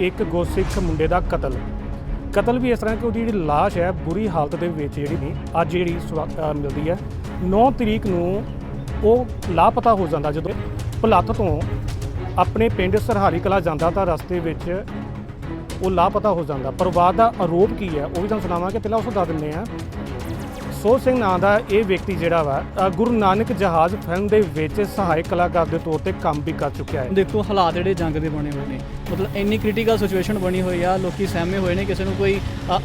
ਇੱਕ ਗੋਸਿੱਖ ਮੁੰਡੇ ਦਾ ਕਤਲ। ਕਤਲ ਵੀ ਇਸ ਤਰ੍ਹਾਂ ਕਿ ਉਹਦੀ ਜਿਹੜੀ ਲਾਸ਼ ਹੈ, ਬੁਰੀ ਹਾਲਤ ਦੇ ਵਿੱਚ ਜਿਹੜੀ ਨਹੀਂ ਅੱਜ ਜਿਹੜੀ ਮਿਲਦੀ ਹੈ। 9 ਤਰੀਕ ਨੂੰ ਉਹ ਲਾਪਤਾ ਹੋ ਜਾਂਦਾ ਜਦੋਂ ਭਲੱਥ ਤੋਂ ਆਪਣੇ ਪਿੰਡ ਸਰਹਾਰੀ ਕਲਾ ਜਾਂਦਾ ਤਾਂ ਰਸਤੇ ਵਿੱਚ ਉਹ ਲਾਪਤਾ ਹੋ ਜਾਂਦਾ। ਪਰਿਵਾਰ ਦਾ ਆਰੋਪ ਕੀ ਹੈ, ਉਹ ਵੀ ਤੁਹਾਨੂੰ ਸੁਣਾਵਾਂਗੇ। ਪਹਿਲਾਂ ਉਸ ਨੂੰ ਦੱਸ ਦਿੰਦੇ ਆ ਸੋ ਸਿੰਘ ਨਾਂ ਦਾ ਇਹ ਵਿਅਕਤੀ ਜਿਹੜਾ ਵਾ ਗੁਰੂ ਨਾਨਕ ਜਹਾਜ਼ ਫਿਲਮ ਦੇ ਵਿੱਚ ਸਹਾਇਕ ਕਲਾਕਾਰ ਦੇ ਤੌਰ ਤੇ ਕੰਮ ਵੀ ਕਰ ਚੁੱਕਿਆ ਹੈ। ਦੇਖੋ ਹਾਲਾਤ ਜਿਹੜੇ ਜੰਗ ਦੇ ਬਣੇ ਹੋਏ ਨੇ। ਮਤਲਬ ਇੰਨੀ ਕ੍ਰਿਟੀਕਲ ਸਿਚੁਏਸ਼ਨ ਬਣੀ ਹੋਈ ਆ, ਲੋਕੀ ਸਹਿਮੇ ਹੋਏ ਨੇ, ਕਿਸੇ ਨੂੰ ਕੋਈ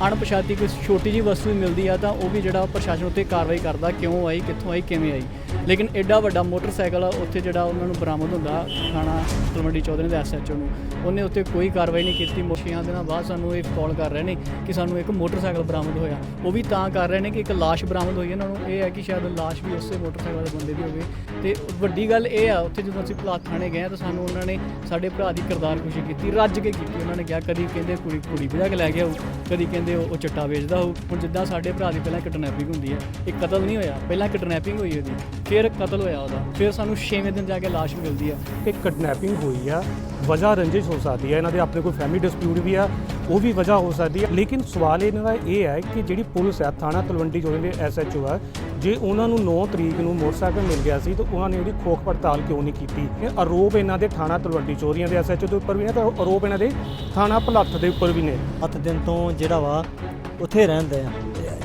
ਅਣਪਛਾਤੀ ਕੋਈ ਛੋਟੀ ਜੀ ਵਸਤੂ ਵੀ ਮਿਲਦੀ ਆ ਤਾਂ ਉਹ ਵੀ ਜਿਹੜਾ ਪ੍ਰਸ਼ਾਸਨ ਉੱਤੇ ਕਾਰਵਾਈ ਕਰਦਾ, ਕਿਉਂ ਆਈ, ਕਿੱਥੋਂ ਆਈ, ਕਿਵੇਂ ਆਈ। ਲੇਕਿਨ ਐਡਾ ਵੱਡਾ ਮੋਟਰਸਾਈਕਲ ਉੱਥੇ ਜਿਹੜਾ ਉਹਨਾਂ ਨੂੰ ਬਰਾਮਦ ਹੁੰਦਾ, ਥਾਣਾ ਤਲਵੰਡੀ ਚੌਧਰੀ ਦੇ ਐਸਐਚਓ ਨੂੰ, ਉਹਨੇ ਉੱਤੇ ਕੋਈ ਕਾਰਵਾਈ ਨਹੀਂ ਕੀਤੀ। ਮੋਸ਼ੀਆਂ ਦਿਨਾਂ ਬਾਅਦ ਸਾਨੂੰ ਇਹ ਕਾਲ ਕਰ ਰਹੇ ਨੇ ਕਿ ਸਾਨੂੰ ਇੱਕ ਮੋਟਰਸਾਈਕਲ ਬਰਾਮਦ ਹੋਇਆ। ਉਹ ਵੀ ਤਾਂ ਕਰ ਰਹੇ ਨੇ ਕਿ ਇੱਕ ਲਾਸ਼ ਬਰਾਮਦ ਹੋਈ ਹੈ। ਇਹਨਾਂ ਨੂੰ ਇਹ ਹੈ ਕਿ ਸ਼ਾਇਦ ਲਾਸ਼ ਵੀ ਉਸੇ ਮੋਟਰਸਾਈਕਲ ਦੇ ਬੰਦੇ ਦੀ ਹੋਵੇ। ਤੇ ਵੱਡੀ ਗੱਲ ਇਹ ਆ, ਉੱਥੇ ਜਦੋਂ ਅਸੀਂ ਭਲਾਤ ਥਾਣੇ ਗਏ ਤਾਂ ਸਾਨੂੰ ਉਹਨਾਂ ਨੇ ਸਾਡੇ ਭਰਾ ਦੀ ਕਿਰਦਾਰ ਖੁਸ਼ੀ ਕੀਤੀ, ਰੱਜ ਕੇ ਕੀਤੀ। ਉਹਨਾਂ ਨੇ ਕਿਹਾ, ਕਦੀ ਕਹਿੰਦੇ ਕੁੜੀ ਕੁੜੀ ਵਿਆਹ ਕੇ ਲੈ ਗਿਆ ਹੋਊ ਕਦੀ ਕਹਿੰਦੇ ਉਹ ਚਿੱਟਾ ਵੇਚਦਾ ਹੋਊ। ਹੁਣ ਜਿੱਦਾਂ ਸਾਡੇ ਭਰਾ ਦੀ ਪਹਿਲਾਂ ਕਿਡਨੈਪਿੰਗ ਹੁੰਦੀ ਹੈ ਇਹ ਕਤਲ ਨਹੀਂ ਹੋਇਆ। ਪਹਿਲਾਂ ਕਿਡਨੈਪਿੰਗ ਹੋਈ ਉਹਦੀ, ਫਿਰ ਕਤਲ ਹੋਇਆ ਉਹਦਾ। ਫਿਰ ਸਾਨੂੰ 6ਵੇਂ ਦਿਨ ਜਾ ਕੇ ਲਾਸ਼ ਮਿਲਦੀ ਹੈ ਕਿ ਕਿਡਨੈਪਿੰਗ ਹੋਈ ਆ, ਵਜ੍ਹਾ ਰੰਜਿਸ਼ ਹੋ ਸਕਦੀ ਹੈ ਇਹਨਾਂ ਦੇ ਆਪਣੇ ਕੋਈ ਫੈਮਿਲੀ ਡਿਸਪਿਊਟ ਵੀ ਆ, ਉਹ ਵੀ ਵਜ੍ਹਾ ਹੋ ਸਕਦੀ ਹੈ ਲੇਕਿਨ ਸਵਾਲ ਇਹਨਾਂ ਦਾ ਇਹ ਹੈ ਕਿ ਜਿਹੜੀ ਪੁਲਿਸ ਹੈ ਥਾਣਾ ਤਲਵੰਡੀ ਜੋੜੇ ਦੇ ਐਸਐਚਓ ਆ ਜੇ ਉਹਨਾਂ ਨੂੰ 9 ਤਰੀਕ ਨੂੰ ਮੋਟਰਸਾਈਕਲ ਮਿਲ ਗਿਆ ਸੀ ਤਾਂ ਉਹਨਾਂ ਨੇ ਉਹਦੀ ਖੋਖ ਪੜਤਾਲ ਕਿਉਂ ਨਹੀਂ ਕੀਤੀ? ਇਹ ਆਰੋਪ ਇਹਨਾਂ ਦੇ ਥਾਣਾ ਤਲਵੰਡੀ ਚੋਰੀਆਂ ਦੇ ਐਸਐਚਓ ਦੇ ਉੱਪਰ ਵੀ ਨੇ ਤੇ ਆਰੋਪ ਇਹਨਾਂ ਦੇ ਥਾਣਾ ਭਲੱਥ ਦੇ ਉੱਪਰ ਵੀ ਨੇ। ਹੱਥ ਦਿਨ ਤੋਂ ਜਿਹੜਾ ਵਾ, ਉੱਥੇ ਰਹਿੰਦੇ ਆ।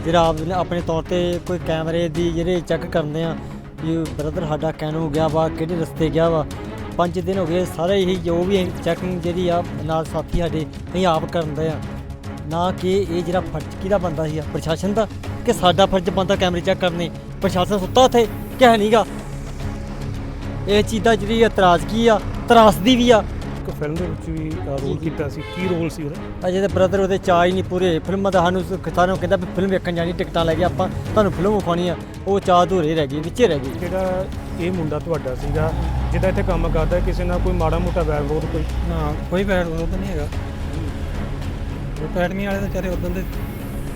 ਜਿਹੜਾ ਆਪ ਆਪਣੇ ਤੌਰ ਤੇ ਕੋਈ ਕੈਮਰੇ ਦੀ ਜਿਹੜੇ ਚੈੱਕ ਕਰਦੇ ਆ ਵੀ ਬ੍ਰਦਰ ਸਾਡਾ ਕੈਨੂ ਗਿਆ ਵਾ, ਕਿਹੜੇ ਰਸਤੇ ਗਿਆ ਵਾ। ਪੰਜ ਦਿਨ ਹੋ ਗਏ, ਸਾਰੇ ਹੀ ਜੋ ਵੀ ਚੈਕਿੰਗ ਜਿਹੜੀ ਆ, ਨਾਲ ਸਾਥੀ ਸਾਡੇ ਅਸੀਂ ਆਪ ਕਰਦੇ ਆ। ਨਾ ਕਿ ਇਹ ਜਿਹੜਾ ਫਰਜ਼ ਦਾ ਬੰਦਾ ਸੀ ਪ੍ਰਸ਼ਾਸਨ ਦਾ ਕਿ ਸਾਡਾ ਫਰਜ਼ ਬੰਦਾ ਕੈਮਰੇ ਚੈੱਕ ਕਰਨੇ ਪ੍ਰਸ਼ਾਸਨ ਸੁੱਤਾ ਉੱਥੇ ਕਿ ਹੈ ਨਹੀਂਗਾ ਇਹ ਚੀਜ਼ ਦਾ ਜਿਹੜੀ ਇਤਰਾਜ਼ਗੀ ਆ? ਤਰਾਸਦੀ ਵੀ ਆ। ਇੱਕ ਫਿਲਮ ਦੇ ਵਿੱਚ ਵੀ ਰੋਲ ਕੀਤਾ ਸੀ। ਕੀ ਰੋਲ ਸੀ ਉਹਦਾ? ਅਜੇ ਤੇ ਬ੍ਰਦਰ ਉਹਦੇ ਚਾਅ ਹੀ ਨਹੀਂ ਪੂਰੇ ਫਿਲਮਾਂ ਦਾ ਸਾਨੂੰ ਸਾਨੂੰ ਕਹਿੰਦਾ ਵੀ ਫਿਲਮ ਵੇਖਣ ਜਾਣੀ ਟਿਕਟਾਂ ਲੈ ਕੇ ਆਪਾਂ ਤੁਹਾਨੂੰ ਫਿਲਮ ਵਿਖਾਉਣੀ ਆ। ਉਹ ਚਾਅ ਅਧੂਰੇ ਰਹਿ ਗਈ ਵਿੱਚੇ ਰਹਿ ਗਈ ਜਿਹੜਾ ਇਹ ਮੁੰਡਾ ਤੁਹਾਡਾ ਸੀਗਾ ਜਿਹਦਾ ਇੱਥੇ ਕੰਮ ਕਰਦਾ ਕਿਸੇ ਨਾਲ ਕੋਈ ਮਾੜਾ ਮੋਟਾ ਵੈਰ ਵਿਰੋਧ ਕੋਈ? ਨਾ ਕੋਈ ਉਹ ਤਾਂ ਨਹੀਂ ਹੈਗਾ। ਉਹ ਪੈਟਮੀ ਵਾਲੇ ਤਾਂ ਚਾਰੇ ਉਦੋਂ ਦੇ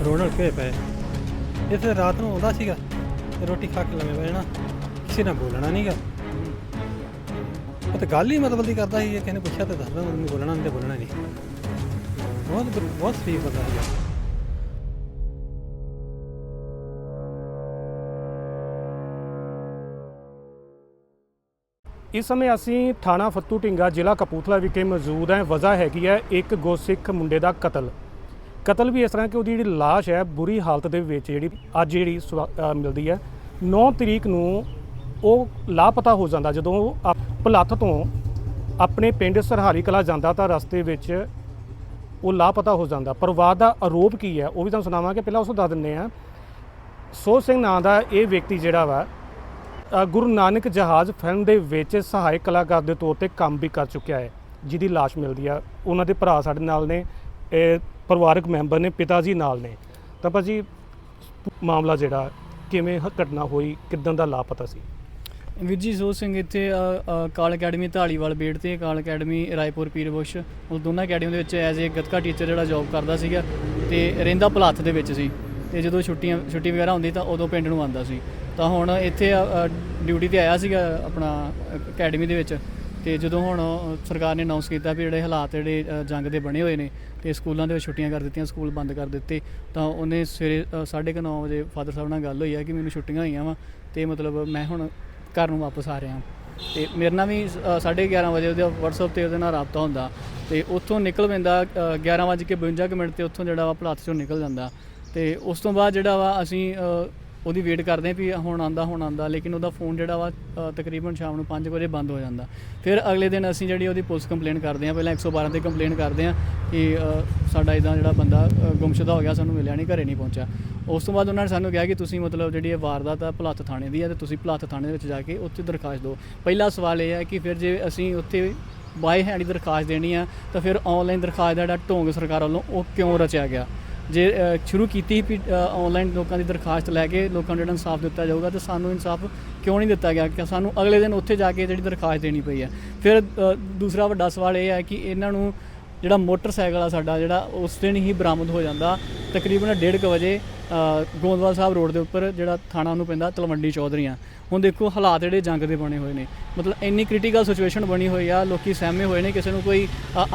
ਰੋਣ ਹਲਕੇ ਪਏ। ਇਹ ਰਾਤ ਨੂੰ ਆਉਂਦਾ ਸੀਗਾ ਤੇ ਰੋਟੀ ਖਾ ਕੇ ਲੰਮੇ ਪੈ ਕਿਸੇ ਨਾਲ ਬੋਲਣਾ ਨਹੀਂਗਾ ਉਹ ਤੇ ਗੱਲ ਹੀ ਮਤਲਬ ਦੀ ਕਰਦਾ ਸੀ ਜੇ ਕਿਸੇ ਨੇ ਪੁੱਛਿਆ ਤਾਂ ਦੱਸਦਾ, ਮੈਨੂੰ ਬੋਲਣਾ ਨਹੀਂ ਤੇ ਬੋਲਣਾ ਨਹੀਂ ਬਹੁਤ ਬਹੁਤ ਸਹੀ ਬੰਦਾ ਸੀ ਇਸ ਸਮੇਂ ਅਸੀਂ ਥਾਣਾ ਫੱਤੂ ਢਿੰਗਾ ਜ਼ਿਲ੍ਹਾ ਕਪੂਥਲਾ ਵਿਖੇ ਮੌਜੂਦ ਹੈ। ਵਜ੍ਹਾ ਹੈਗੀ ਹੈ ਇੱਕ ਗੋਸਿੱਖ ਮੁੰਡੇ ਦਾ ਕਤਲ। ਕਤਲ ਵੀ ਇਸ ਤਰ੍ਹਾਂ ਕਿ ਉਹਦੀ ਜਿਹੜੀ ਲਾਸ਼ ਹੈ ਬੁਰੀ ਹਾਲਤ ਦੇ ਵਿੱਚ ਜਿਹੜੀ ਅੱਜ ਜਿਹੜੀ ਸਵਾ- ਅਹ ਮਿਲਦੀ ਹੈ 9 ਤਰੀਕ ਨੂੰ ਉਹ ਲਾਪਤਾ ਹੋ ਜਾਂਦਾ। ਜਦੋਂ ਉਹ ਅਪ- ਭਲੱਥ ਤੋਂ ਆਪਣੇ ਪਿੰਡ ਸਰਹਾਰੀ ਕਲਾ ਜਾਂਦਾ ਤਾਂ ਰਸਤੇ ਵਿੱਚ ਉਹ ਲਾਪਤਾ ਹੋ ਜਾਂਦਾ। ਪਰਿਵਾਰ ਦਾ ਆਰੋਪ ਕੀ ਹੈ ਉਹ ਵੀ ਤੁਹਾਨੂੰ ਸੁਣਾਵਾਂਗੇ। ਪਹਿਲਾਂ ਉਸ ਨੂੰ ਦੱਸ ਦਿੰਦੇ ਆ ਸੋਹ ਸਿੰਘ ਨਾਂ ਦਾ ਇਹ ਵਿਅਕਤੀ ਜਿਹੜਾ ਵਾ ਅ, ਗੁਰੂ ਨਾਨਕ ਜਹਾਜ਼ ਫਿਲਮ ਦੇ ਵਿੱਚ ਸਹਾਇਕ ਕਲਾਕਾਰ ਦੇ ਤੌਰ ਤੇ ਕੰਮ ਵੀ ਕਰ ਚੁੱਕਿਆ ਹੈ ਜਿਹਦੀ ਲਾਸ਼ ਮਿਲਦੀ ਆ। ਉਹਨਾਂ ਦੇ ਭਰਾ ਸਾਡੇ ਨਾਲ ਨੇ ਇਹ ਪਰਿਵਾਰਕ ਮੈਂਬਰ ਨੇ ਪਿਤਾ ਜੀ ਨਾਲ ਨੇ। ਤਾਂ ਭਾਜੀ ਮਾਮਲਾ ਜਿਹੜਾ ਕਿਵੇਂ ਹ- ਘਟਨਾ ਹੋਈ ਕਿਦਾਂ ਦਾ ਲਾਪਤਾ ਸੀ? ਵੀਰ ਜੀ ਸੋਹ ਸਿੰਘ ਇੱਥੇ ਅ, ਅ, ਕਾਲ ਅਕੈਡਮੀ ਢਾਲੀਵਾਲ ਬੇਟ ਤੇ ਕਾਲ ਅਕੈਡਮੀ ਰਾਏਪੁਰ ਪੀਰਬੁਸ਼ ਉਹ ਦੋਨਾਂ ਅਕੈਡਮੀ ਦੇ ਵਿੱਚ ਐਜ਼ ਏ ਗੱਤਕਾ ਟੀਚਰ ਜਿਹੜਾ ਜੌਬ ਕਰਦਾ ਸੀਗਾ ਤੇ ਰਹਿੰਦਾ ਭਲਾਥ ਦੇ ਵਿੱਚ ਸੀ। ਤੇ ਜਦੋਂ ਛੁੱਟੀਆਂ ਛੁੱਟੀ ਵਗੈਰਾ ਹੁੰਦੀ ਤਾਂ ਉਦੋਂ ਪਿੰਡ ਨੂੰ ਆਉਂਦਾ ਸੀ। ਤਾਂ ਹੁਣ ਇੱਥੇ ਡਿਊਟੀ ਤੇ ਆਇਆ ਸੀਗਾ ਆਪਣਾ ਅਕੈਡਮੀ ਦੇ ਵਿੱਚ। ਤੇ ਜਦੋਂ ਹੁਣ ਸਰਕਾਰ ਨੇ ਅਨਾਉਂਸ ਕੀਤਾ ਵੀ ਜਿਹੜੇ ਹਾਲਾਤ ਜਿਹੜੇ ਜੰਗ ਦੇ ਬਣੇ ਹੋਏ ਨੇ ਤੇ ਸਕੂਲਾਂ ਦੇ ਵਿੱਚ ਛੁੱਟੀਆਂ ਕਰ ਦਿੱਤੀਆਂ ਸਕੂਲ ਬੰਦ ਕਰ ਦਿੱਤੇ ਤਾਂ ਉਹਨੇ ਸਵੇਰੇ 9:30 ਵਜੇ ਫਾਦਰ ਸਾਹਿਬ ਨਾਲ ਗੱਲ ਹੋਈ ਹੈ ਕਿ ਮੈਨੂੰ ਛੁੱਟੀਆਂ ਹੋਈਆਂ ਵਾ ਤੇ ਮਤਲਬ ਮੈਂ ਹੁਣ ਘਰ ਨੂੰ ਵਾਪਸ ਆ ਰਿਹਾ ਤੇ ਮੇਰੇ ਨਾਲ ਵੀ ਅ, 11:30 ਵਜੇ ਉਹਦੇ WhatsApp ਤੇ ਉਹਦੇ ਨਾਲ ਰਾਬਤਾ ਹੁੰਦਾ ਤੇ ਉੱਥੋਂ ਨਿਕਲ ਪੈਂਦਾ 11:52 ਮਿੰਟ ਤੇ ਉੱਥੋਂ ਜਿਹੜਾ ਵਾ ਭਲਾਤ ਚੋਂ ਨਿਕਲ ਜਾਂਦਾ ਤੇ ਉਸ ਤੋਂ ਬਾਅਦ ਜਿਹੜਾ ਵਾ ਅਸੀਂ ਉਹਦੀ ਵੇਟ ਕਰਦੇ ਹਾਂ ਵੀ ਹੁਣ ਆਂਦਾ ਹੁਣ ਆਂਦਾ ਲੇਕਿਨ ਉਹਦਾ ਫੋਨ ਜਿਹੜਾ ਵਾ ਅ, ਤਕਰੀਬਨ ਸ਼ਾਮ ਨੂੰ 5 ਵਜੇ ਬੰਦ ਹੋ ਜਾਂਦਾ। ਫਿਰ ਅਗਲੇ ਦਿਨ ਅਸੀਂ ਜਿਹੜੀ ਉਹਦੀ ਪੁਲਿਸ ਕੰਪਲੇਂਟ ਕਰਦੇ ਹਾਂ ਪਹਿਲਾਂ 112 ਤੇ ਕੰਪਲੇਂਟ ਕਰਦੇ ਹਾਂ ਕਿ ਅ, ਸਾਡਾ ਇਦਾਂ ਜਿਹੜਾ ਬੰਦਾ ਅ, ਗੁੰਮਸ਼ੁਦਾ ਹੋ ਗਿਆ ਸਾਨੂੰ ਮਿਲਿਆ ਨਹੀਂ ਘਰੇ ਨਹੀਂ ਪਹੁੰਚਿਆ। ਉਸ ਤੋਂ ਬਾਅਦ ਉਹਨਾਂ ਨੇ ਸਾਨੂੰ ਕਿਹਾ ਕਿ ਤੁਸੀਂ ਮਤਲਬ ਜਿਹੜੀ ਇਹ ਵਾਰਦਾਤ ਆ ਭਲੱਥ ਥਾਣੇ ਦੀ ਆ ਤੇ ਤੁਸੀਂ ਭਲੱਥ ਥਾਣੇ ਦੇ ਵਿੱਚ ਜਾ ਕੇ ਉੱਥੇ ਦਰਖਾਸਤ ਦਿਓ। ਪਹਿਲਾ ਸਵਾਲ ਇਹ ਹੈ ਕਿ ਫਿਰ ਜੇ ਅਸੀਂ ਉੱਥੇ ਬਾਏ ਹੈਂਡ ਦਰਖਾਸਤ ਦੇਣੀ ਆ ਤਾਂ ਫਿਰ ਆਨਲਾਈਨ ਦਰਖਾਸਤ ਦਾ ਜਿਹੜਾ ਢੋਂਗ ਸਰਕਾਰ ਵੱਲੋਂ ਉਹ ਕਿਉਂ ਰਚਿਆ ਗਿਆ? ਜੇ ਸ਼ੁਰੂ ਕੀਤੀ ਵੀ ਆਨਲਾਈਨ ਲੋਕਾਂ ਦੀ ਦਰਖਾਸਤ ਲੈ ਕੇ ਲੋਕਾਂ ਨੂੰ ਜਿਹੜਾ ਇਨਸਾਫ ਦਿੱਤਾ ਜਾਊਗਾ ਤੇ ਸਾਨੂੰ ਇਨਸਾਫ ਕਿਉਂ ਨਹੀਂ ਦਿੱਤਾ ਗਿਆ? ਕਿ ਸਾਨੂੰ ਅਗਲੇ ਦਿਨ ਉੱਥੇ ਜਾ ਕੇ ਜਿਹੜੀ ਦਰਖਾਸਤ ਦੇਣੀ ਪਈ ਹੈ। ਫਿਰ ਦੂਸਰਾ ਵੱਡਾ ਸਵਾਲ ਇਹ ਹੈ ਕਿ ਇਹਨਾਂ ਨੂੰ ਜਿਹੜਾ ਮੋਟਰਸਾਈਕਲ ਆ ਸਾਡਾ, ਜਿਹੜਾ ਉਸ ਦਿਨ ਹੀ ਬਰਾਮਦ ਹੋ ਜਾਂਦਾ ਤਕਰੀਬਨ 1:30 ਵਜੇ ਅ, ਗੋਂਦਵਾਲ ਸਾਹਿਬ ਰੋਡ ਦੇ ਉੱਪਰ ਜਿਹੜਾ ਥਾਣਾ ਉਹਨੂੰ ਪੈਂਦਾ ਤਲਵੰਡੀ ਚੌਧਰੀਆਂ। ਹੁਣ ਦੇਖੋ ਹਾਲਾਤ ਜਿਹੜੇ ਜੰਗ ਦੇ ਬਣੇ ਹੋਏ ਨੇ। ਮਤਲਬ ਇੰਨੀ ਕ੍ਰਿਟੀਕਲ ਸਿਚੁਏਸ਼ਨ ਬਣੀ ਹੋਈ ਆ ਲੋਕੀ ਸਹਿਮੇ ਹੋਏ ਨੇ ਕਿਸੇ ਨੂੰ ਕੋਈ